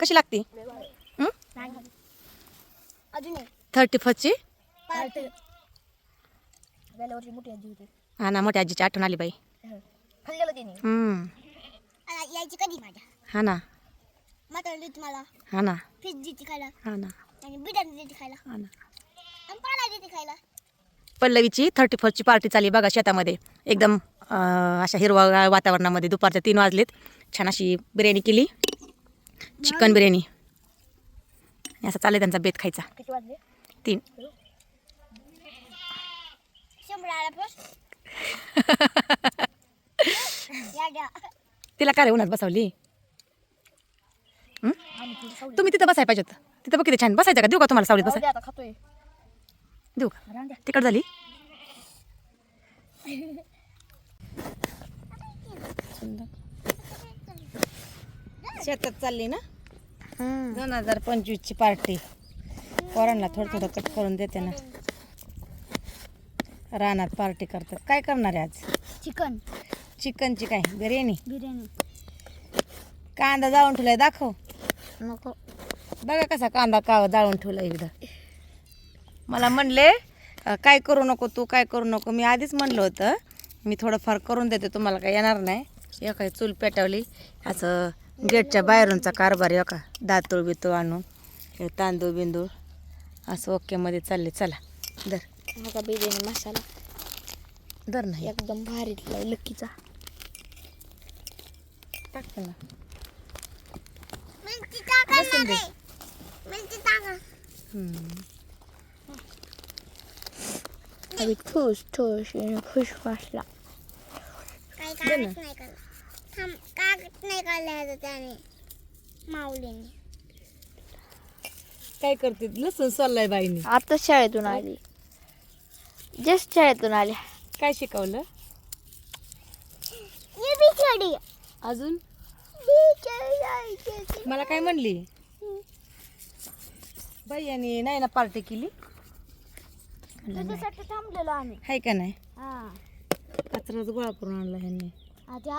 कशी लागते? थर्टी फर्स्टची हा ना मोठ्या आजीची आठवण आली बाई. यायची कधी माझ्या? हा ना. मटण देते मला. हा ना. फिश देते खायला. हा ना. आणि बिर्याणी देते खायला. हा ना. आणि पाला देते खायला. पल्लवीची थर्टी फर्स्टची पार्टी चालली बघा शेतामध्ये. एकदम अशा हिरवा वातावरणामध्ये दुपारच्या तीन वाजलेत. छान अशी बिर्याणी केली. चिकन बिर्याणी. असं चाललं त्यांचा बेत खायचा. तीन. तिला काय रे उन्हात बसवली? तुम्ही तिथं बसायला पाहिजे होतं तिथं बघ किती छान बसायचं का? देऊ का तुम्हाला सावलीत बसाय खातोय. देऊ का? तिकड झाली. शेतात चालली ना? दोन हजार पंचवीसची पार्टी पोरांना थोडं थोडं कट करून देते ना. रानात पार्टी करतात. काय करणार आहे आज? चिकन. चिकनची काय? बिर्याणी बिर्याणी कांदा जाळून ठेवलाय दाखव. नको. बघा कसा कांदा का जाळून ठेवला एकदा मला म्हणले काय करू नको तू काय करू नको? मी आधीच म्हणलं होतं मी थोडंफार करून देते तुम्हाला काय येणार नाही. काय चूल पेटवली. असं गेटच्या बाहेरूनचा कारभार आहे का दातूळ बितूळ आणून हे तांदूळ बिंदूळ. असं ओकेमध्ये चालले. चला. दर हा बिर्याणी मसाला. दर नाही एकदम ना. बसून दे. मिरची टाका. अभी ठोस ठोस. खुश वाटला. कागद नाही काढला त्याने माऊलीने. काय करते? लसूण सोललाय बाईने. आता शाळेतून आली. जस्ट शाळेतून आली. काय शिकवलं? बिछडी अजून? मला काय म्हणली? बाई आणि नाही ना पार्टी केली. तुझ्यासाठी थांबलेलो आम्ही. हाय का नाही? हा. कचराच गोळा करून आणला ह्यांनी. आधी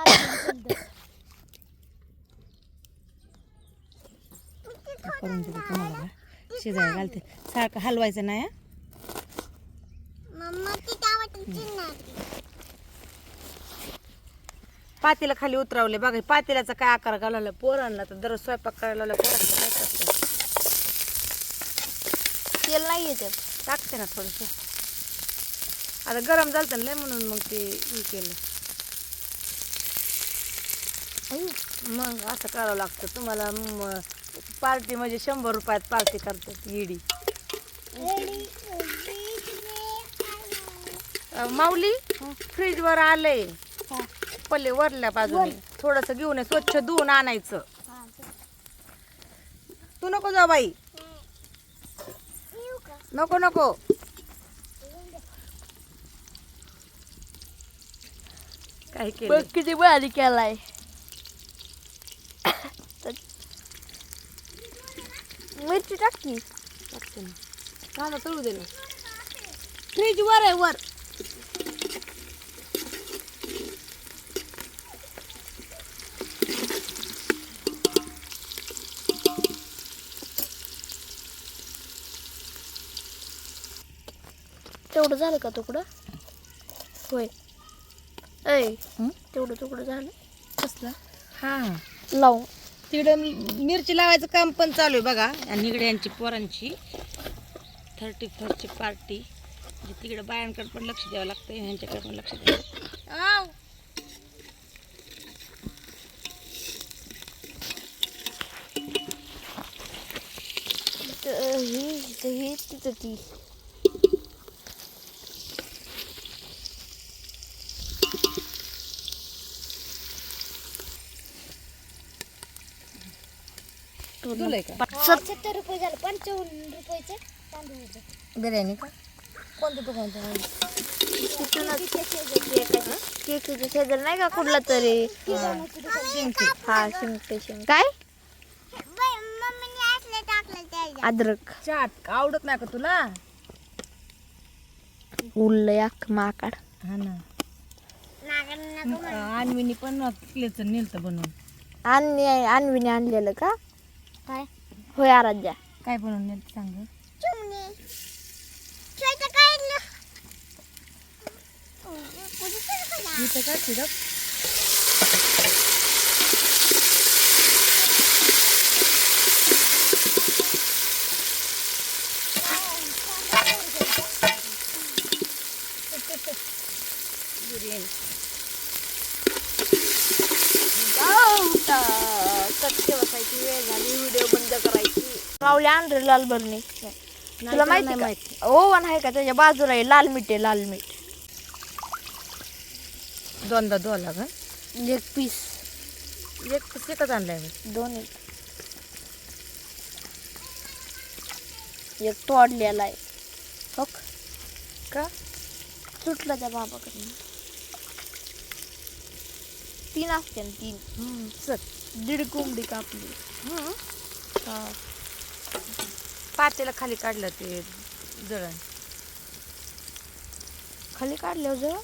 आधी करून देते तुम्हाला? शिजायला घालते. सारखं हलवायचं नाही पातेलं खाली उतरवले. बघा पातेल्याचा काय आकार घालवला पोरांना तर दररोज स्वयंपाक करायला लावला काय करते तेल नाही येते. टाकते ना थोडंसं. आता गरम झालं ना लय म्हणून मग ते हे केलं. मग असं करावं लागतं. तुम्हाला पार्टी म्हणजे शंभर रुपयात पार्टी करतात इडी माऊली फ्रीजवर आलंय पल्ले वरल्या बाजूने. थोडस घेऊन स्वच्छ धुवून आणायचं. तू नको जाऊ बाई. नको नको. काय केलं किती भारी केलाय. मिरची टाकली. टाकते ना. कांदा तळू दे ना. फ्रीज वर आहे वर. तेवढं झालं का तुकडं? होय. ऐ? तेवढं तुकडं झालं. कसलं? हा. लावू तिकडे मिरची लावायचं काम पण चालू आहे बघा. आणि इकडे यांची पोरांची. थर्टी फर्स्टची पार्टी तिकडे बायांकडे पण लक्ष द्यावं लागतं ह्यांच्याकडे पण लक्ष द्यावं ही तिथं ती. तुलंय का? सत्तर रुपये झालं पंचावन्न रुपयाचे तांदूळ होते. बिर्याणी का? कोणतं दुकान तिथूनच केकच्या शेजार नाही का कुठला तरी? हा शिंक काय? अद्रक. चाट आवडत नाही का तुला? अख्ख माकाड. हा ना. आणविनी पण किलेचं नेलतं बनवून. आणवीने आणलेलं का? काय? होय आराध्या. काय बनवून सांग चिमणी. काय तुझं कटके बसायची वेळ झाली व्हिडिओ बंद करायची माऊली आणले लाल बरणी. तुला माहिती माहिती. का ओव्हन आहे का त्याच्या बाजूला आहे लाल मीठ आहे लाल मीठ. दोनदा धुवा का एक पीस. एक पीस एकच आणलाय मी. दोन एक. एक तोडलेला आहे. हो का? का सुटलं त्या बाबाकडनं. तीन असते ना तीन. सर दीड कोंबडी कापली. हा. पातेला खाली काढलं ते जळण. खाली काढले जवळ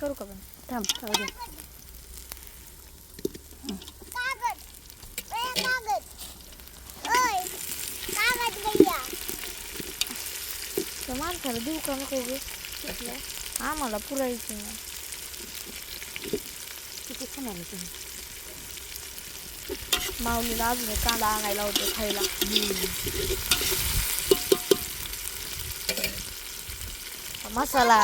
करू का पण? थांब. कागद ए, कागद. ओय कागद भैया. त्या माणसाला देऊ का नको गे? तिथलं आम्हाला पुरायची किती आलं तुम्ही. माऊलीला अजून कांदा आणायला होतो खायला. मसाला.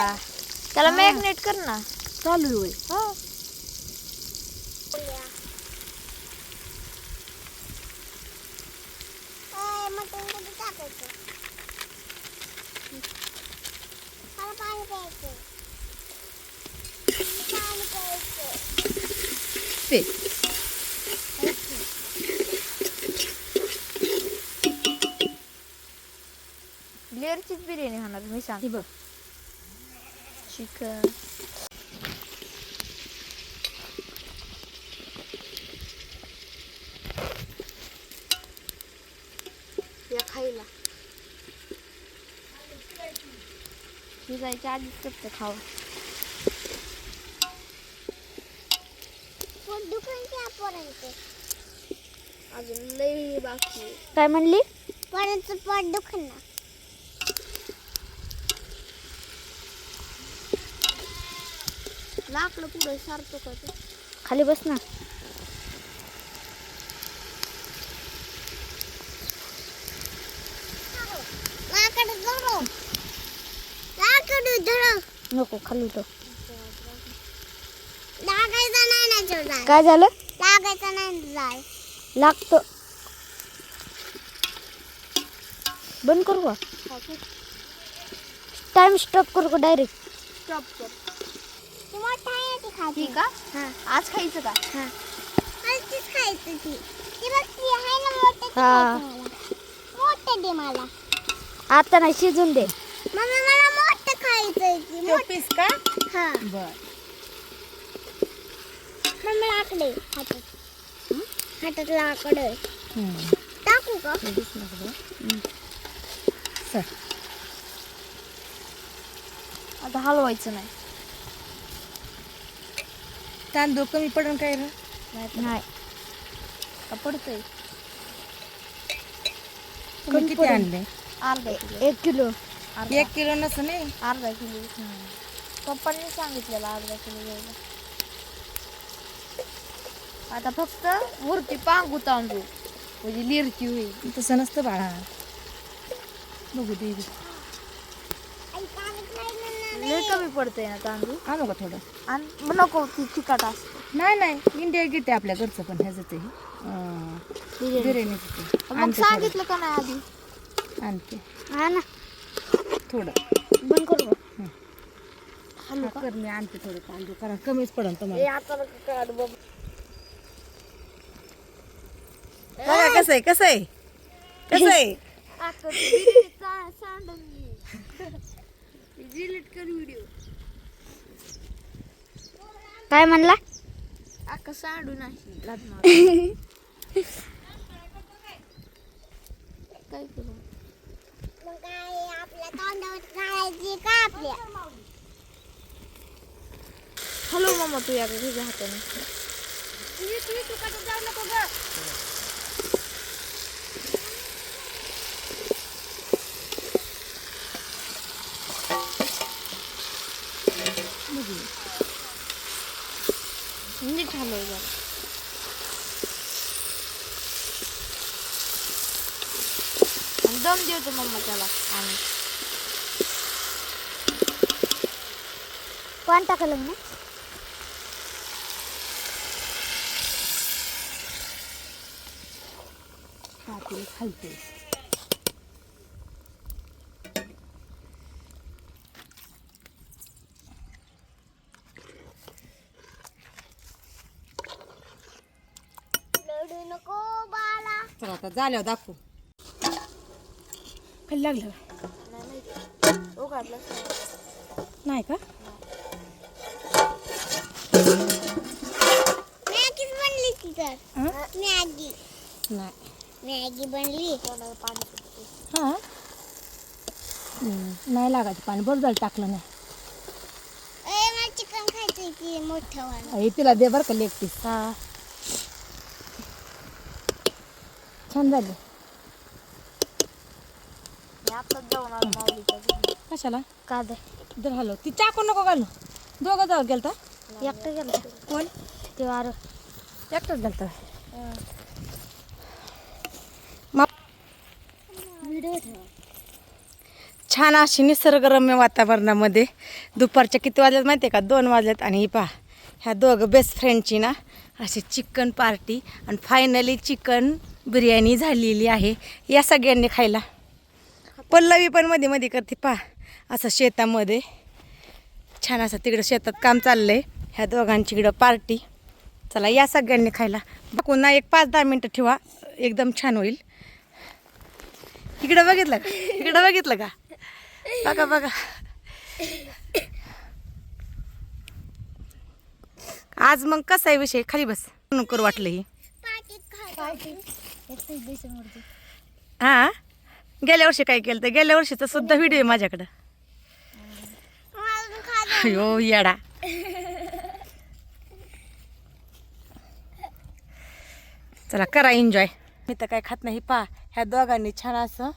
त्याला मॅग्नेट कर ना. चालू होय हो ओय मटण कधी टाकायचं मला पाणी प्यायचं पाणी प्यायचं ते लेअरचीच बिर्याणी होणार मी सांग हे बघ चिकन या खायला शिजायच्या आधीच कसं खावा अजून लई बाकी. काय म्हणली? पोरांचं पोट दुखणं लाकडं पुढे सारतो का ते खाली बस ना. लाकड धरो. लाकड धरो. नको खाली तो लागायचा नाही ना काय झालं? लागायचा नाही जाय लागतो. बंद करू का? टाइम स्टॉप करू का डायरेक्ट स्टॉप कर. ती मोठा आहे ती खाती का हा. आज खायचं का? हा. खायचं ती. ती बघ ती आहे ना मोठं ती हा. खायचं मला. मोठं दे मला. आता नाही शिजून दे. मम्मी मला मोठं खायचंय की तो मोठं पीस का हा. बर. मम्मी लाकडे हातात. हातात लाकड आहे. टाकू का? सर आता हलवायचं नाही. तांदूळ कमी पडून काय नाही का पडतंय. तुम्ही किती आणले? अर्धा एक किलो. एक किलो नसं नाही? अर्धा किलो. पप्पांनी सांगितलेलं अर्धा किलो घ्यायला आता फक्त वरती पांगू तांदूळ. म्हणजे लिरची होईल. तसं नसतं बाळा. बघू दे. लय कमी पडतंय ना तांदूळ. आणू का थोडं? आणि नको ती चिकाट असते. नाही नाही. इंडिया गिट आहे आपल्या घरचं पण ह्याचं ते अं. बिर्याणीचं ते मग आणते सांगितलं का नाही आधी. आणते. हा ना. थोडं. बंद करू? हं. कर मी आणते थोडं तांदूळ. कारण कमीच पडेल ए, तुम्हाला. आता नका काढू बाबा. बघा कसं आहे कसं आहे? कसं आहे? काय म्हणला? अक्का सांडू नाही काय करू? मग काय आपल्या तोंडावर काढायची का आपल्या हॅलो मम्मा तू या तुझ्या हाताने जाऊ नको दम देतो मम्मा त्याला. आणि कोण टाकलं ना? खालते लढू नको बाला चला आता झाल्यावर दाखवू. खाली लागलं का? नाही का? मॅगीच बनली ती तर. हं? मॅगी. नाही. मॅगी बनली. हां? नाही लागायचं पाणी. बरं झालं टाकलं नाही. ए मला चिकन खायचं की मोठं वाला. तिला दे बरं का लेग पीस. हा. छान झाले. कशाला? का दे दर हॅलो. ती चाकू नको घालू. दोघं जाऊ गेलता. एकटं गेलं कोण? ते वारं. एकटंच गेलता. व्हिडिओ छान अशी निसर्गरम्य वातावरणामध्ये दुपारच्या किती वाजल्यात माहिती आहे का? दोन वाजल्यात आणि ही पहा ह्या दोघं बेस्ट फ्रेंडची ना अशी चिकन पार्टी आणि फायनली चिकन बिर्याणी झालेली आहे. या सगळ्यांनी खायला. पल्लवी पण मध्ये मध्ये करते पहा. असं शेतामध्ये. छान असं तिकडं शेतात काम चाललं आहे ह्या दोघांची इकडं पार्टी चला या सगळ्यांनी खायला. बघून एक पाच दहा मिनटं ठेवा. एकदम छान होईल. इकडं बघितलं का? इकडं बघितलं का? बघा बघा. आज मग कसा आहे विषय? खाली बस. म्हणून करू वाटलं ही. हा? हां गेल्या वर्षी काय केलं तर गेल्या वर्षीचा सुद्धा व्हिडिओ आहे माझ्याकडं. अयो येडा. चला करा एन्जॉय मी तर काय खात नाही पा ह्या दोघांनी छान असं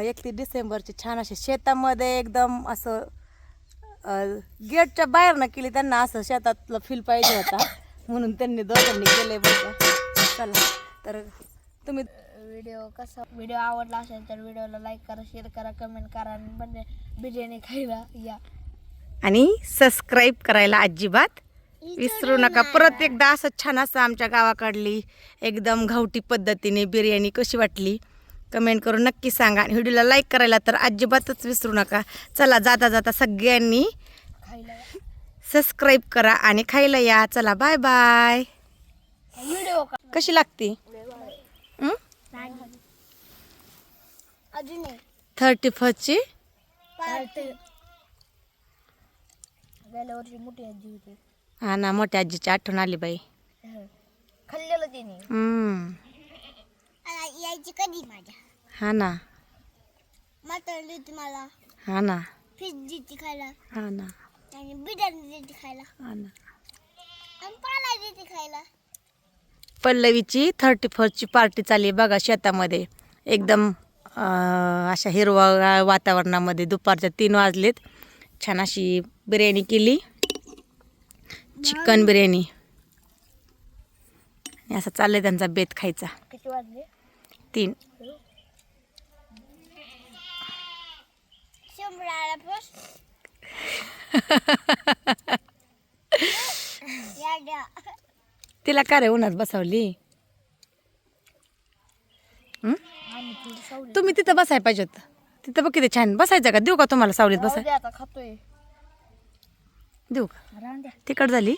एकतीस डिसेंबरचे छान असे शेतामध्ये एकदम असं गेटच्या बाहेर न केली त्यांना असं शेतातलं फील पाहिजे होता. म्हणून त्यांनी दोघांनी केलं बघा चला तर तुम्ही व्हिडिओ कसा व्हिडिओ आवडला असेल तर व्हिडिओला लाईक करा शेअर करा कमेंट करा आणि बंद बिर्याणी खायला या. आणि सबस्क्राईब करायला अजिबात विसरू नका. परत एकदा असं छान असं आमच्या गावाकडली एकदम घावटी पद्धतीने बिर्याणी कशी वाटली कमेंट करून नक्की सांगा. आणि व्हिडिओला लाईक करायला तर अजिबातच विसरू नका. चला जाता जाता सगळ्यांनी सबस्क्राईब करा आणि खायला या. चला बाय बाय व्हिडिओ कशी लागती? अजून थर्टी फर्स्टची? पार्टी. गेल्या वर्षी मोठी आजी होती. हा ना मोठ्या आजीची आठवण आली बाई. खाल्लेलं तिने. हम्म. यायची कधी माझ्या? हा ना. मटण देते मला. हा ना. फिश देते खायला. हा ना. आणि बिर्याणी देते खायला. हा ना. आणि पाला देते खायला. पल्लवीची थर्टी फर्स्टची पार्टी चालली बघा शेतामध्ये. एकदम अशा हिरवा वातावरणामध्ये दुपारच्या तीन वाजलेत. छान अशी बिर्याणी केली. चिकन बिर्याणी. आणि असं चाललंय त्यांचा बेत खायचा. तीन. तिला का रे उन्हात बसवली? तुम्ही तिथं बसायला पाहिजे होतं. तिथं बघ किती छान. बसायचं का? देऊ का तुम्हाला सावलीत बसाय खातोय. देऊ का? तिकट झाली?